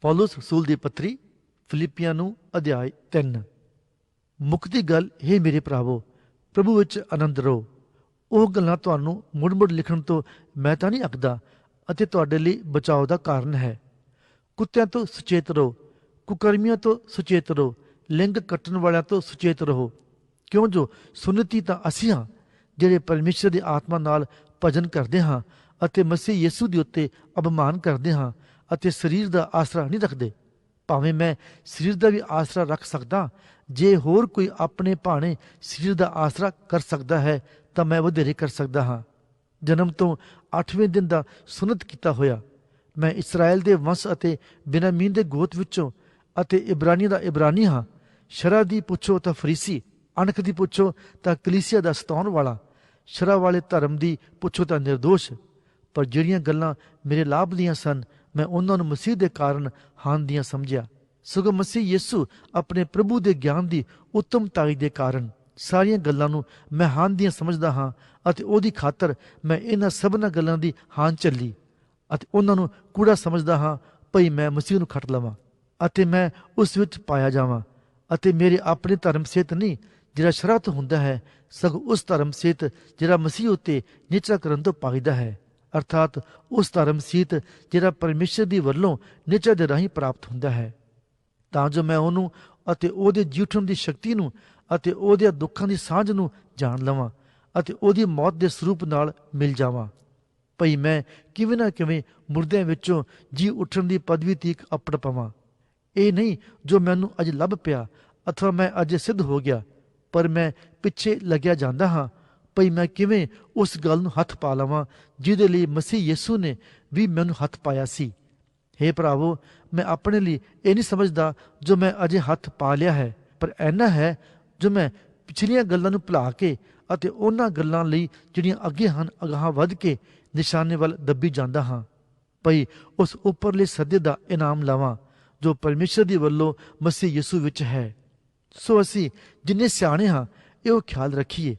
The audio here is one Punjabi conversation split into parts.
ਪੌਲਸ ਰਸੂਲ ਦੀ ਪੱਤਰੀ, ਫਿਲਿੱਪੀਆਂ ਨੂੰ ਅਧਿਆਇ 3 ਦੀ ਗੱਲ, ਹੈ ਮੇਰੇ ਭਰਾਵੋ, ਪ੍ਰਭੂ ਵਿੱਚ ਆਨੰਦ ਰਹੋ। ਉਹ ਗੱਲਾਂ ਤੁਹਾਨੂੰ ਮੁੜ-ਮੁੜ ਲਿਖਣ ਤੋਂ ਮੈਂ ਤਾਂ ਨਹੀਂ ਅਕਦਾ ਅਤੇ ਤੁਹਾਡੇ ਲਈ ਬਚਾਓ ਦਾ ਕਾਰਨ ਹੈ। ਕੁੱਤਿਆਂ ਤੋਂ ਸੁਚੇਤ ਰਹੋ, ਕੁਕਰਮੀਆਂ ਤੋਂ ਸੁਚੇਤ ਰਹੋ, ਲਿੰਗ ਕੱਟਣ ਵਾਲਿਆਂ ਤੋਂ ਸੁਚੇਤ ਰਹੋ। ਕਿਉਂ ਜੋ ਸੁਨਤੀ ਤਾਂ ਅਸੀਂ ਹਾਂ, ਜਿਹੜੇ ਪਰਮੇਸ਼ਰ ਦੀ ਆਤਮਾ ਨਾਲ ਭਜਨ ਕਰਦੇ ਹਾਂ ਅਤੇ ਮਸੀਹ ਯਿਸੂ ਦੇ ਉੱਤੇ ਅਪਮਾਨ ਕਰਦੇ ਹਾਂ ਅਤੇ ਸਰੀਰ ਦਾ ਆਸਰਾ ਨਹੀਂ ਰੱਖਦੇ। ਭਾਵੇਂ ਮੈਂ ਸਰੀਰ ਦਾ ਵੀ ਆਸਰਾ ਰੱਖ ਸਕਦਾ, ਜੇ ਹੋਰ ਕੋਈ ਆਪਣੇ ਭਾਣੇ ਸਰੀਰ ਦਾ ਆਸਰਾ ਕਰ ਸਕਦਾ ਹੈ, ਤਾਂ ਮੈਂ ਵਧੇਰੇ ਕਰ ਸਕਦਾ ਹਾਂ। ਜਨਮ ਤੋਂ 8ਵੇਂ ਦਿਨ ਦਾ ਸੁਨਤ ਕੀਤਾ ਹੋਇਆ। ਮੈਂ ਇਸਰਾਇਲ ਦੇ ਵੰਸ਼ ਅਤੇ ਬਿਨਾਮੀਨ ਦੇ ਗੋਤ ਵਿੱਚੋਂ ਅਤੇ ਇਬਰਾਨੀ ਦਾ ਇਬਰਾਨੀ ਹਾਂ। ਸ਼ਰਾ ਦੀ ਪੁੱਛੋ ਤਾਂ ਫਰੀਸੀ, ਅਣਖ ਦੀ ਪੁੱਛੋ ਤਾਂ ਕਲੀਸਿਆ ਦਾ ਸਤਾਉਣ ਵਾਲਾ। ਸ਼ਰਾ ਵਾਲੇ ਧਰਮ ਦੀ ਪੁੱਛੋ ਤਾਂ નિર્ਦੋਸ਼ ਪਰ ਜਿਹੜੀਆਂ ਗੱਲਾਂ ਮੇਰੇ ਲਾਭ ਦੀਆਂ ਸਨ ਮੈਂ ਉਹਨਾਂ ਨੂੰ ਮਸੀਹ ਦੇ ਕਾਰਨ ਹਾਨ ਦੀਆਂ ਸਮਝਿਆ। ਸਗੋਂ ਮਸੀਹ ਯਿਸੂ ਆਪਣੇ ਪ੍ਰਭੂ ਦੇ ਗਿਆਨ ਦੀ ਉੱਤਮਤਾਈ ਦੇ ਕਾਰਨ ਸਾਰੀਆਂ ਗੱਲਾਂ ਨੂੰ ਮੈਂ ਹਾਨ ਦੀਆਂ ਸਮਝਦਾ ਹਾਂ ਅਤੇ ਉਹਦੀ ਖਾਤਰ ਮੈਂ ਇਹਨਾਂ ਸਭਨਾਂ ਗੱਲਾਂ ਦੀ ਹਾਨ ਚੱਲੀ ਅਤੇ ਉਹਨਾਂ ਨੂੰ ਕੂੜਾ ਸਮਝਦਾ ਹਾਂ, ਭਈ ਮੈਂ ਮਸੀਹ ਨੂੰ ਖੱਟ ਲਵਾਂ ਅਤੇ ਮੈਂ ਉਸ ਵਿੱਚ ਪਾਇਆ ਜਾਵਾਂ ਅਤੇ ਮੇਰੇ ਆਪਣੇ ਧਰਮ ਸੇਤ ਨਹੀਂ, ਜਿਹੜਾ ਸ਼ਰਅ ਹੁੰਦਾ ਹੈ, ਸਗੋਂ ਉਸ ਧਰਮ ਸੇਤ ਜਿਹੜਾ ਮਸੀਹ ਉਤੇ ਨਿਚਾ ਕਰਨ ਤੋਂ ਪਾਈਦਾ ਹੈ। ਅਰਥਾਤ ਉਸ ਧਰਮ ਸੇਤ ਜਿਹੜਾ ਪਰਮੇਸ਼ਰ ਦੀ ਵੱਲੋਂ ਨਿਚਾ ਦੇ ਰਾਹੀਂ ਪ੍ਰਾਪਤ ਹੁੰਦਾ ਹੈ। ਤਾਂ ਜੋ ਮੈਂ ਉਹਨੂੰ ਅਤੇ ਉਹਦੇ ਜੀਵਨ ਦੀ ਸ਼ਕਤੀ ਨੂੰ ਅਤੇ ਉਹਦੇ ਦੁੱਖਾਂ ਦੀ ਸਾਂਝ ਨੂੰ ਜਾਣ ਲਵਾਂ ਅਤੇ ਉਹਦੀ ਮੌਤ ਦੇ ਸਰੂਪ ਨਾਲ ਮਿਲ ਜਾਵਾਂ। ਭਈ ਮੈਂ ਕਿਵੇਂ ਨਾ ਕਿਵੇਂ ਮੁਰਦਿਆਂ ਵਿੱਚੋਂ ਜੀ ਉੱਠਣ ਦੀ ਪਦਵੀ ਤੀਕ ਅਪੜ ਪਵਾਂ। ਇਹ ਨਹੀਂ ਜੋ ਮੈਨੂੰ ਅੱਜ ਲੱਭ ਪਿਆ, ਅਥਵਾ ਮੈਂ ਅੱਜ ਸਿੱਧ ਹੋ ਗਿਆ, ਪਰ ਮੈਂ ਪਿੱਛੇ ਲੱਗਿਆ ਜਾਂਦਾ ਹਾਂ ਭਈ ਮੈਂ ਕਿਵੇਂ ਉਸ ਗੱਲ ਨੂੰ ਹੱਥ ਪਾ ਲਵਾਂ, ਜਿਹਦੇ ਲਈ ਮਸੀਹ ਯਿਸੂ ਨੇ ਵੀ ਮੈਨੂੰ ਹੱਥ ਪਾਇਆ ਸੀ। हे ਭਰਾਵੋ, ਮੈਂ ਆਪਣੇ ਲਈ ਇਹ ਨਹੀਂ ਸਮਝਦਾ ਜੋ ਮੈਂ ਅਜੇ ਹੱਥ ਪਾ ਲਿਆ ਹੈ, ਪਰ ਐਨਾ ਹੈ ਜੋ ਮੈਂ ਪਿਛਲੀਆਂ ਗੱਲਾਂ ਨੂੰ ਭੁਲਾ ਕੇ ਅਤੇ ਉਹਨਾਂ ਗੱਲਾਂ ਲਈ ਜਿਹੜੀਆਂ ਅੱਗੇ ਹਨ, ਅਗਾਹ ਵੱਧ ਕੇ ਨਿਸ਼ਾਨੇ ਵੱਲ ਦੱਬੀ ਜਾਂਦਾ ਹਾਂ। ਭਈ ਉਸ ਉੱਪਰਲੇ ਸੱਦੇ ਦਾ ਇਨਾਮ ਲਵਾਂ, ਜੋ ਪਰਮੇਸ਼ਰ ਦੀ ਵੱਲੋਂ ਮਸੀਹ ਯਿਸੂ ਵਿੱਚ ਹੈ। ਸੋ ਅਸੀਂ ਜਿੰਨੇ ਸਿਆਣੇ ਹਾਂ, ਇਹੋ ਖਿਆਲ ਰੱਖੀਏ।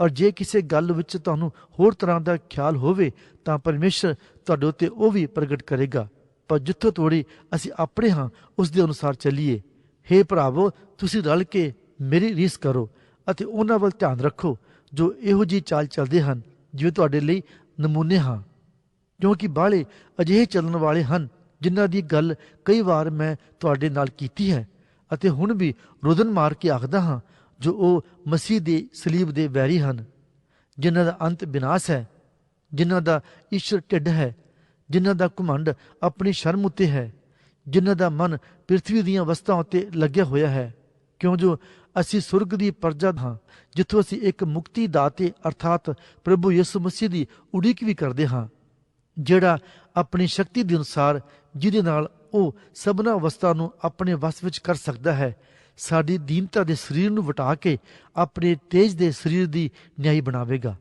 ਔਰ ਜੇ ਕਿਸੇ ਗੱਲ ਵਿੱਚ ਤੁਹਾਨੂੰ ਹੋਰ ਤਰ੍ਹਾਂ ਦਾ ਖਿਆਲ ਹੋਵੇ, ਤਾਂ ਪਰਮੇਸ਼ਰ ਤੁਹਾਡੇ ਉੱਤੇ ਉਹ ਵੀ ਪ੍ਰਗਟ ਕਰੇਗਾ। ਪਰ ਜਿੱਥੋਂ ਤੋੜੀ ਅਸੀਂ ਆਪਣੇ ਹਾਂ, ਉਸ ਦੇ ਅਨੁਸਾਰ ਚੱਲੀਏ। हे ਭਰਾਵੋ, ਤੁਸੀਂ ਰਲ ਕੇ ਮੇਰੀ ਰੀਸ ਕਰੋ ਅਤੇ ਉਹਨਾਂ ਵੱਲ ਧਿਆਨ ਰੱਖੋ, ਜੋ ਇਹੋ ਜੀ ਚਾਲ ਚੱਲਦੇ ਹਨ, ਜਿਵੇਂ ਤੁਹਾਡੇ ਲਈ ਨਮੂਨੇ ਹਾਂ। ਕਿਉਂਕਿ ਬਾਹਲੇ ਅਜਿਹੇ ਚੱਲਣ ਵਾਲੇ ਹਨ, ਜਿਨ੍ਹਾਂ ਦੀ ਗੱਲ ਕਈ ਵਾਰ ਮੈਂ ਤੁਹਾਡੇ ਨਾਲ ਕੀਤੀ ਹੈ ਅਤੇ ਹੁਣ ਵੀ ਰੋਦਨ ਮਾਰ ਕੇ ਆਖਦਾ ਹਾਂ ਜੋ ਉਹ ਮਸੀਹ ਦੇ ਸਲੀਬ ਦੇ ਵੈਰੀ ਹਨ, ਜਿਨ੍ਹਾਂ ਦਾ ਅੰਤ ਵਿਨਾਸ਼ ਹੈ, ਜਿਨ੍ਹਾਂ ਦਾ ਈਸ਼ਰ ਢਿੱਡ ਹੈ, ਜਿਨ੍ਹਾਂ ਦਾ ਘਮੰਡ ਆਪਣੀ ਸ਼ਰਮ ਉੱਤੇ ਹੈ, ਜਿਨ੍ਹਾਂ ਦਾ ਮਨ ਪ੍ਰithvi ਦੀਆਂ ਵਸਤਾਂ ਉੱਤੇ ਲੱਗਿਆ ਹੋਇਆ ਹੈ। ਕਿਉਂ ਜੋ ਅਸੀਂ ਸੁਰਗ ਦੀ ਪਰਜਾ ਹਾਂ, ਜਿੱਥੋਂ ਅਸੀਂ ਇੱਕ ਮੁਕਤੀ ਦਾਤੇ ਅਰਥਾਤ ਪ੍ਰਭੂ ਯਿਸੂ ਮਸੀਹ ਦੀ ਉਡੀਕ ਵੀ ਕਰਦੇ ਹਾਂ, ਜਿਹੜਾ ਆਪਣੀ ਸ਼ਕਤੀ ਦੇ ਅਨੁਸਾਰ ਜਿਹਦੇ ਨਾਲ ਉਹ ਸਭਨਾ ਅਵਸਥਾ ਨੂੰ ਆਪਣੇ ਵਸ ਵਿੱਚ ਕਰ ਸਕਦਾ ਹੈ ਸਾਡੀ ਦੀਨਤਾ ਦੇ ਸਰੀਰ ਨੂੰ ਵਟਾ ਕੇ ਆਪਣੇ ਤੇਜ ਦੇ ਸਰੀਰ ਦੀ ਨਿਆਈ ਬਣਾਵੇਗਾ।